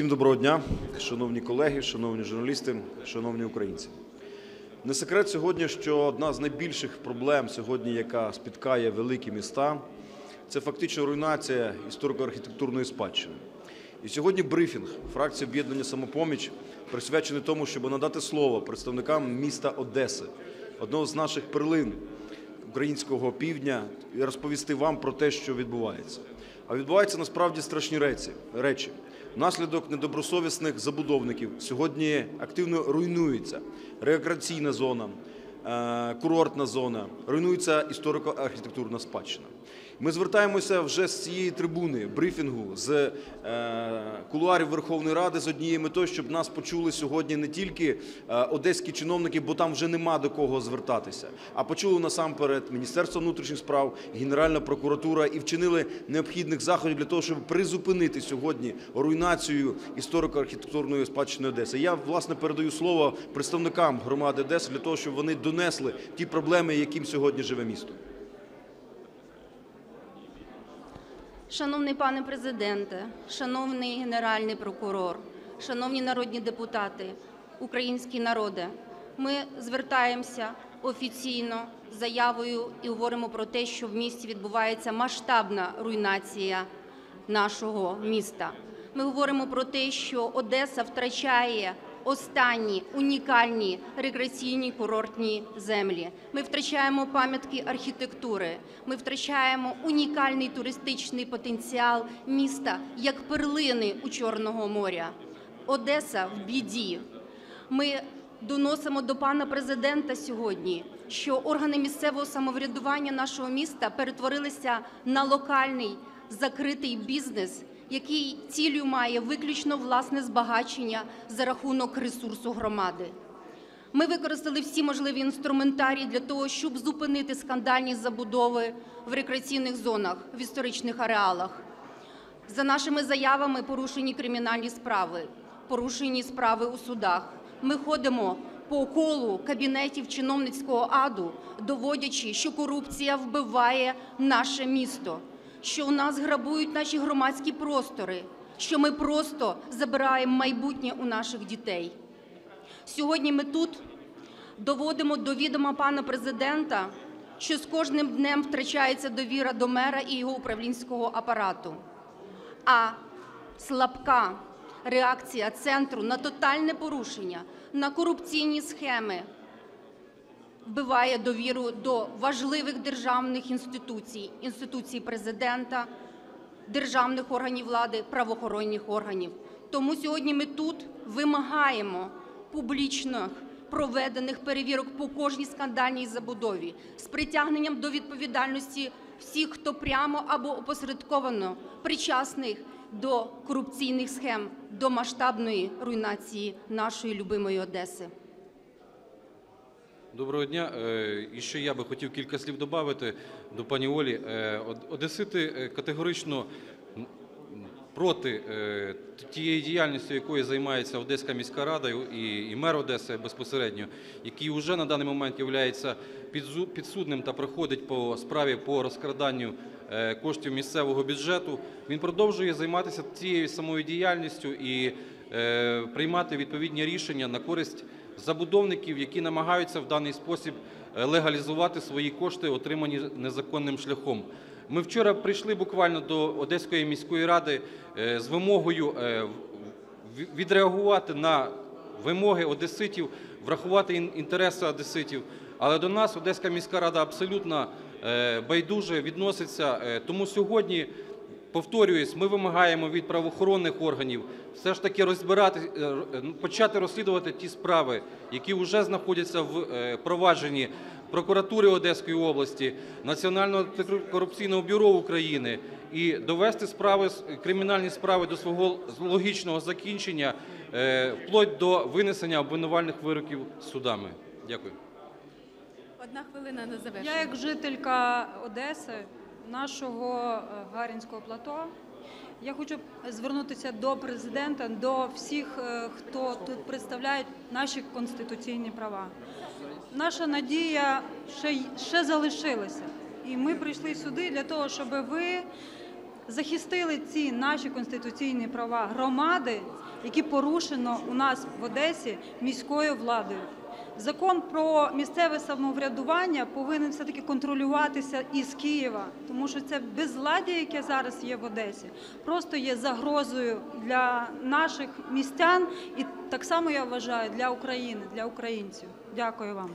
Всім доброго дня, шановні колеги, шановні журналісти, шановні українці. Не секрет сьогодні, що одна з найбільших проблем сьогодні, яка спіткає великі міста, це фактично руйнація історико-архітектурної спадщини. І сьогодні брифінг фракції об'єднання самопоміч присвячений тому, щоб надати слово представникам міста Одеси, одного з наших перлин українського півдня, і розповісти вам про те, що відбувається. А відбуваються насправді страшні речі. Внаслідок недобросовісних забудовників сьогодні активно руйнується рекреаційна зона, е, курортна зона, руйнується історико-архітектурна спадщина. Ми звертаємося вже з цієї трибуни брифінгу з е, кулуарів Верховної Ради з однією метою, щоб нас почули сьогодні не тільки е, одеські чиновники, бо там вже нема до кого звертатися, а почули насамперед Міністерство внутрішніх справ, Генеральна прокуратура і вчинили необхідних заходів для того, щоб призупинити сьогодні руйнацію історико-архітектурної спадщини Одеси. Я власне передаю слово представникам громади Одеси для того, щоб вони донесли ті проблеми, яким сьогодні живе місто. Шановний пане президенте, шановний генеральний прокурор, шановні народні депутати, український народе, ми звертаємося офіційно з заявою і говоримо про те, що в місті відбувається масштабна руйнація нашого міста. Ми говоримо про те, що Одеса втрачає останні унікальні рекреаційні курортні землі. Ми втрачаємо пам'ятки архітектури. Ми втрачаємо унікальний туристичний потенціал міста як перлини у Чорного моря. Одеса в біді. Ми доносимо до пана президента сьогодні, що органи місцевого самоврядування нашого міста перетворилися на локальний закритий бізнес, який цілею має виключно власне збагачення за рахунок ресурсу громади. Ми використали всі можливі інструментарії для того, щоб зупинити скандальні забудови в рекреаційних зонах, в історичних ареалах. За нашими заявами порушені кримінальні справи, порушені справи у судах. Ми ходимо по колу кабінетів чиновницького аду, доводячи, що корупція вбиває наше місто, що у нас грабують наші громадські простори, що ми просто забираємо майбутнє у наших дітей. Сьогодні ми тут доводимо до відома пана президента, що з кожним днем втрачається довіра до мера і його управлінського апарату. А слабка реакція центру на тотальне порушення, на корупційні схеми вбиває довіру до важливих державних інституцій, інституцій президента, державних органів влади, правоохоронних органів. Тому сьогодні ми тут вимагаємо публічних проведених перевірок по кожній скандальній забудові з притягненням до відповідальності всіх, хто прямо або опосередковано причасний до корупційних схем, до масштабної руйнації нашої любимої Одеси. Доброго дня. Е, І ще я би хотів кілька слів додати до пані Олі. Е, Одесити е, категорично проти тієї діяльності, якою займається Одеська міська рада і, мер Одеси безпосередньо, який вже на даний момент є підсудним та проходить по справі по розкраданню коштів місцевого бюджету. Він продовжує займатися тією самою діяльністю і приймати відповідні рішення на користь забудовників, які намагаються в даний спосіб е, легалізувати свої кошти, отримані незаконним шляхом. Ми вчора прийшли буквально до Одеської міської ради е, з вимогою е, відреагувати на вимоги одеситів, врахувати інтереси одеситів. Але до нас Одеська міська рада абсолютно байдуже відноситься. Тому сьогодні Повторююсь, ми вимагаємо від правоохоронних органів все ж таки розбирати, е, е, почати розслідувати ті справи, які вже знаходяться в е, провадженні прокуратури Одеської області, Національного антикорупційного бюро України і довести справи кримінальні справи до свого логічного закінчення, вплоть до винесення обвинувальних вироків судами. Дякую. Одна хвилина на завершення. Я як жителька Одеси, нашого е, Гарінського плато, я хочу звернутися до президента, до всіх, е, хто тут представляє наші конституційні права. Наша надія ще, ще залишилася. І ми прийшли сюди для того, щоб ви захистили ці наші конституційні права громади, які порушено у нас в Одесі міською владою. Закон про місцеве самоврядування повинен все-таки контролюватися із Києва, тому що це безладдя, яке зараз є в Одесі, просто є загрозою для наших містян і так само я вважаю для України, для українців. Дякую вам.